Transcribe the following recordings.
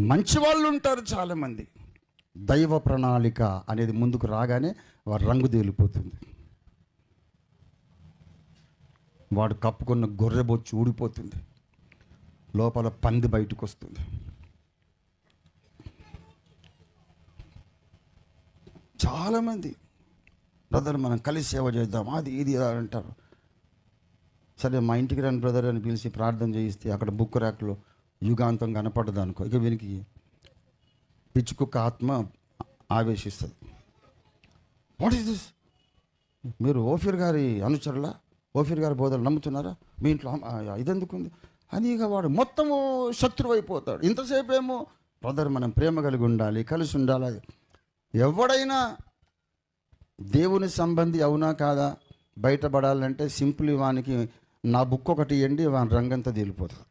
మంచి వాళ్ళు ఉంటారు చాలామంది. దైవ ప్రణాళిక అనేది ముందుకు రాగానే వారి రంగు తేలిపోతుంది. వాడు కప్పుకున్న గొర్రె బొచ్చు ఊడిపోతుంది. లోపల పంది బయటకు వస్తుంది చాలామంది బ్రదర్ మనం కలిసి సేవ చేద్దాం అది ఇది అంటారు. సరే మా ఇంటికి రండి బ్రదర్ అని పిలిచి ప్రార్థన చేయిస్తే అక్కడ బుక్ ర్యాక్లో యుగాంతం కనపడదు అనుకో. ఇక వీనికి పిచ్చుకుక్క ఆత్మ ఆవేశిస్తుంది. వాట్ ఈస్ దిస్ మీరు ఓఫీర్ గారి అనుచరుల? ఓఫీర్ గారి బోధలు నమ్ముతున్నారా? మీ ఇంట్లో ఇదెందుకు ఉంది అని ఇక వాడు మొత్తము శత్రువు అయిపోతాడు ఇంతసేపు ఏమో బ్రదర్ మనం ప్రేమ కలిగి ఉండాలి కలిసి ఉండాలి. ఎవడైనా దేవుని సంబంధి అవునా కాదా? బయటపడాలంటే సింపుల్ వానికి నా బుక్ ఒకటి ఇవ్వండి వాని రంగంతా తేలిపోతుంది.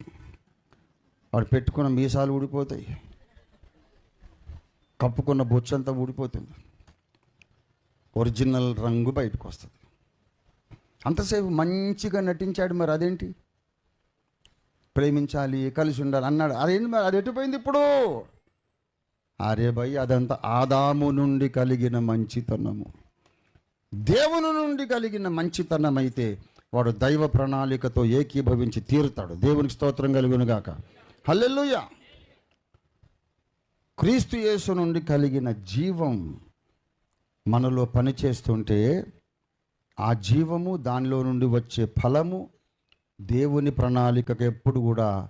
వాడు పెట్టుకున్న మీసాలు ఊడిపోతాయి. కప్పుకున్న బొచ్చంతా ఊడిపోతుంది. ఒరిజినల్ రంగు బయటకు వస్తుంది. అంతసేపు మంచిగా నటించాడు మరి అదేంటి? ప్రేమించాలి కలిసి ఉండాలి అన్నాడు. అదేంటి మరి? అది ఎటుపోయింది ఇప్పుడు? అరే భయ్ అదంతా ఆదాము నుండి కలిగిన మంచితనము. దేవుని నుండి కలిగిన మంచితనం అయితే వాడు దైవ ప్రణాళికతో ఏకీభవించి తీరుతాడు. దేవునికి స్తోత్రం కలుగునుగాక. హల్లెలూయ. క్రీస్తు యేసు నుండి కలిగిన జీవం మనలో పనిచేస్తుంటే ఆ జీవము దానిలో నుండి వచ్చే ఫలము దేవుని ప్రణాళికకు ఎప్పుడు కూడా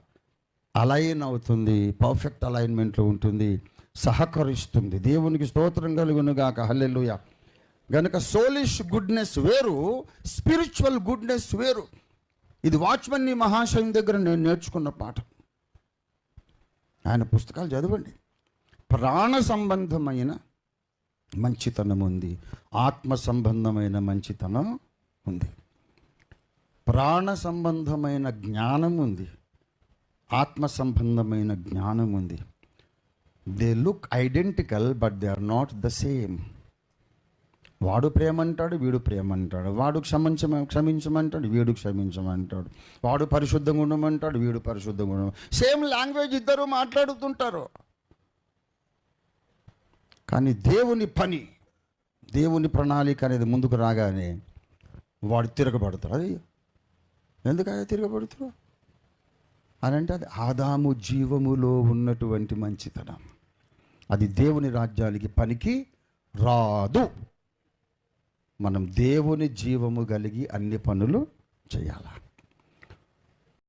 అలైన్ అవుతుంది పర్ఫెక్ట్ అలైన్మెంట్లో ఉంటుంది సహకరిస్తుంది. దేవునికి స్తోత్రం కలుగునుగాక హల్లెలూయ. గనుక సోలిష్ గుడ్నెస్ వేరు స్పిరిచువల్ గుడ్నెస్ వేరు. ఇది వాచ్మన్ని మహాశయం దగ్గర నేను నేర్చుకున్న పాఠం. ఆయన పుస్తకాలు చదవండి. ప్రాణ సంబంధమైన మంచితనం ఉంది. ఆత్మ సంబంధమైన మంచితనం ఉంది. ప్రాణ సంబంధమైన జ్ఞానం ఉంది. ఆత్మ సంబంధమైన జ్ఞానం ఉంది. They look identical but they are not the same వాడు ప్రేమ అంటాడు వీడు ప్రేమ అంటాడు వాడు క్షమించమ క్షమించమంటాడు వీడు క్షమించమంటాడు. వాడు పరిశుద్ధంగా ఉండమంటాడు వీడు పరిశుద్ధంగా ఉండడం సేమ్ లాంగ్వేజ్ ఇద్దరు మాట్లాడుతుంటారు. కానీ దేవుని పని దేవుని ప్రణాళిక అనేది ముందుకు రాగానే వాడు తిరగబడతాడు. అది ఎందుకయ్యా తిరగబడుతాడు అని అంటే అది ఆదాము జీవములో ఉన్నటువంటి మంచితనం. అది దేవుని రాజ్యానికి పనికి రాదు. మనం దేవుని జీవము కలిగి అన్ని పనులు చేయాలా?